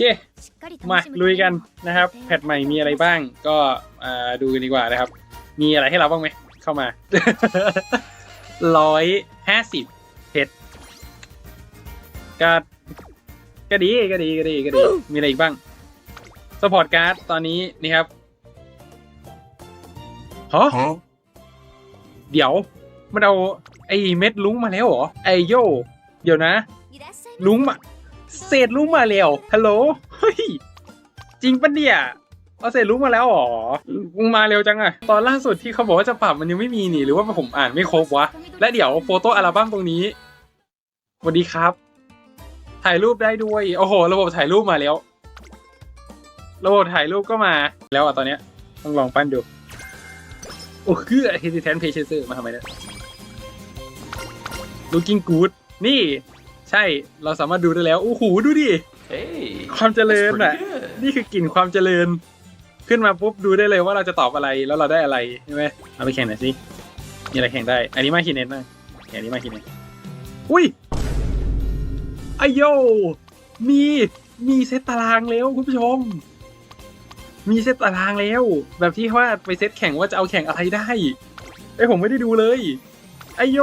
เคมาลุยกันนะครับ แพทใหม่มีอะไรบ้าง ก็อ่าดูกันดีกว่านะครับ มีอะไรให้เราบ้างไหม เข้ามาร้อยห้าสิบเพชรก็ก็ดีก็ดีก็ดีก็ดี มีอะไรอีกบ้างสปอร์ตการ์ดตอนนี้นี่ครับฮะ Huh? เดี๋ยว มันเอาไอ้เม็ดลุงมาแล้วเหรอ ไอโย เดี๋ยวนะ ลุงมา เศษลุงมาแล้วฮัลโหลเฮ้ยจริงปะเนี่ยเอาเศษลุงมาแล้วเหรอลุงมาเร็วจังอะตอนล่าสุดที่เขาบอกว่าจะปรับมันยังไม่มีนี่หรือว่าผมอ่านไม่ครบวะ และเดี๋ยวโฟโต้อัลบั้มตรงนี้สวัสดีครับ ถ่ายรูปได้ด้วยโอ้โห ระบบถ่ายรูปมาแล้วระบบถ่ายรูปก็มาแล้วอะตอนเนี้ยต้องลองปั้นดูโอ้คือเฮดิแทนเพเชเซอร์มาทำไมเนี่ย looking good นี่ ใช่เราสามารถดูได้แล้วโอ้โหดูดิ Hey. ความเจริญ That's อะ pretty good. นี่คือกลิ่นความเจริญ ขึ้นมาปุ๊บดูได้เลยว่าเราจะตอบอะไรแล้วเราได้อะไรใช่ไหมเอาไปแข่งหน่อยสิมีอะไรแข่งได้ อันนี้มาคินเนตนะแข่งอันนี้มาคินเนตอุ้ยไอโยมีมีเซตตารางแล้วคุณผู้ชม มีเซตตารางแล้ว แบบที่ว่าไปเซตแข่งว่าจะเอาแข่งอะไรได้ไอยผมไม่ได้ดูเลยไอโย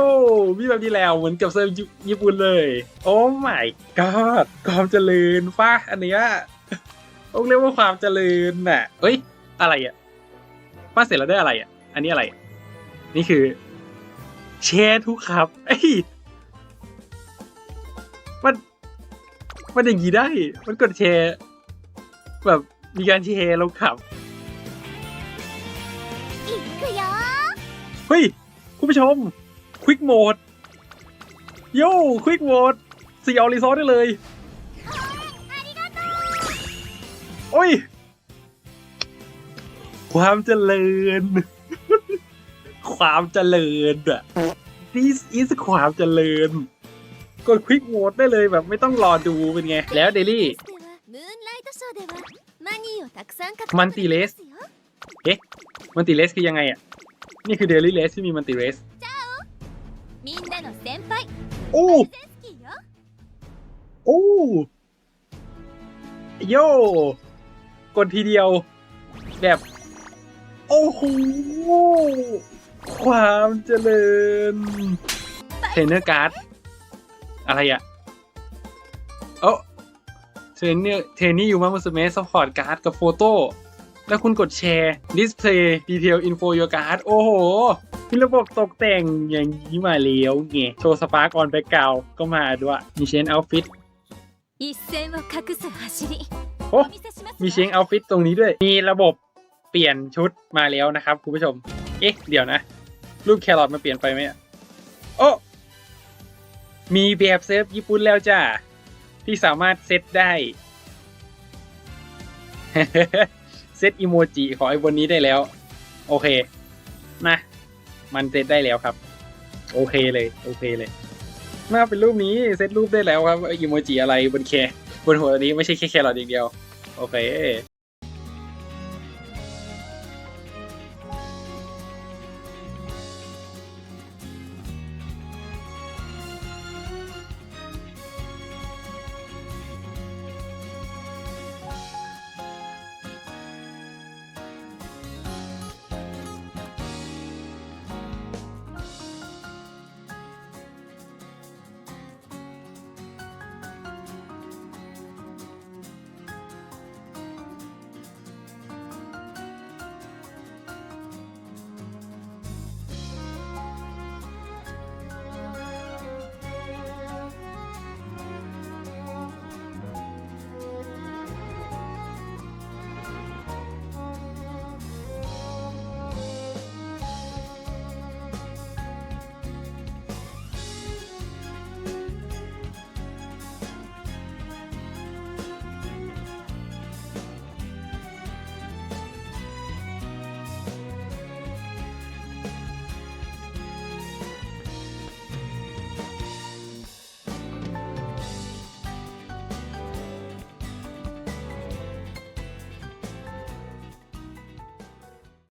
มีแบบนี้แล้วเหมือนกับเซิร์ฟญี่ปุ่นเลย โอ้ my god ความเจริญฟ้าอันเนี้ยต้องเรียกว่าความเจริญน่ะเอ้ย อะไรอะป้าเสร็จแล้วได้อะไรอะ อันนี้อะไรอะนี่คือแชร์ทุกครับเอ้ยมัน มันอย่างนี้ได้ มันกดแชร์ แบบมีการแชร์ลงขับเฮ้ย คุณผู้ชม ควิกโหมดโย่ควิกโหมดสี่เอารีซอสได้เลย โอ้ย ความเจริญ ความเจริญอะ this is ความเจริญ กดควิกโหมดได้เลยแบบไม่ต้องรอดูเป็นไง แล้วเดลี่มันตีเลสมันติเลสคือยังไงอะ นี่คือเดลี่เลสที่มีมันติเลส みんなの先輩 โอ้ ゼンスキーよ โอ้ โย กดทีเดียว แบบ โอ้โห ความเจริญ เทรนเนอร์การ์ด อะไรอะเอ้เทรนเนอร์เทรนนี่อยู่มามุสเมสซัพพอร์ตการ์ดกับโฟโต้ แล้วคุณกดแชร์ display detail info your card โอ้โห มีระบบตกแต่งอย่างนี้มาแล้วไงโชว์สปาร์กออนแบ็กกราวก็มาด้วย มีเชนเอาฟิต 一線を隠す走り โอ้ お見せします มีเชงเอาฟิตตรงนี้ด้วย มีระบบเปลี่ยนชุดมาแล้วนะครับคุณผู้ชม เอ๊ะ เดี๋ยวนะ รูปแครอทมันเปลี่ยนไปไหมอะโอ้ มีแบบเซิร์ฟญี่ปุ่นแล้วจ้า ที่สามารถเซตได้ เซตอีโมจิของไอ้บนนี้ได้แล้ว โอเค นะ มันเซตได้แล้วครับ โอเคเลยโอเคเลยหน้าเป็นรูปนี้เซตรูปได้แล้วครับอีโมจิอะไรบนแคบนหัวนี้ไม่ใช่แค่แครอทอย่างเดียว โอเค